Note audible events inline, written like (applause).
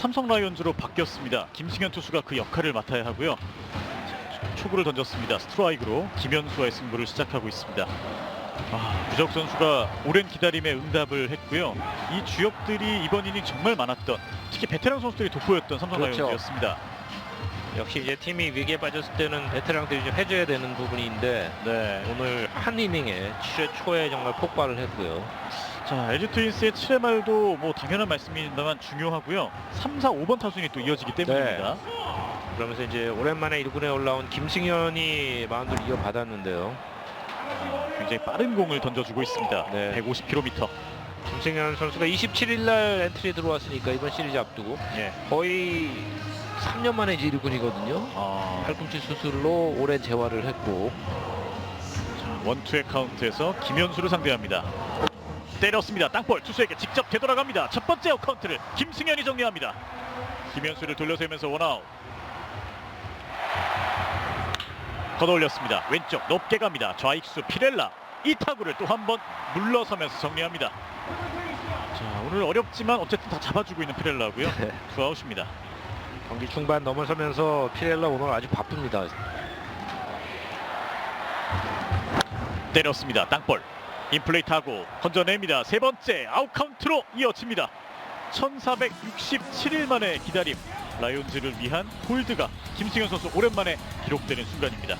삼성 라이온즈로 바뀌었습니다. 김승현 투수가 그 역할을 맡아야 하고요. 자, 초구를 던졌습니다. 스트라이크로 김현수와의 승부를 시작하고 있습니다. 아, 유적 선수가 오랜 기다림에 응답을 했고요. 이 주역들이 이번 이닝 정말 많았던 특히 베테랑 선수들이 돋보였던 삼성 그렇죠. 라이온즈였습니다. 역시 이제 팀이 위기에 빠졌을 때는 베테랑들이 좀 해줘야 되는 부분인데 네. 오늘 한 이닝에 7회 초에 정말 폭발을 했고요. 자, LG 트윈스의 7회 말도 뭐 당연한 말씀입니다만 중요하고요. 3, 4, 5번 타순이 또 이어지기 때문입니다. 그러면서 이제 오랜만에 1군에 올라온 김승현이 마운드를 이어받았는데요. 굉장히 빠른 공을 던져주고 있습니다. 네. 150km. 김승현 선수가 27일 날 엔트리 들어왔으니까 이번 시리즈 앞두고 예. 거의 3년 만에 이제 1군이거든요. 아, 팔꿈치 수술로 오랜 재활을 했고 원투의 카운트에서 김현수를 상대합니다. 때렸습니다. 땅볼 투수에게 직접 되돌아갑니다. 첫 번째 카운트를 김승현이 정리합니다. 김현수를 돌려세우면서 원아웃. 걷어올렸습니다. 왼쪽 높게 갑니다. 좌익수 피렐라 이 타구를 또 한 번 물러서면서 정리합니다. 자 오늘 어렵지만 어쨌든 다 잡아주고 있는 피렐라고요. (laughs) 네. 투아웃입니다. 경기 중반 넘어서면서 피렐라 오늘 아주 바쁩니다. 때렸습니다. 땅볼. 인플레이 타고 건져냅니다. 세 번째 아웃 카운트로 이어집니다. 1467일 만에 기다림. 라이온즈를 위한 홀드가 김승현 선수 오랜만에 기록되는 순간입니다.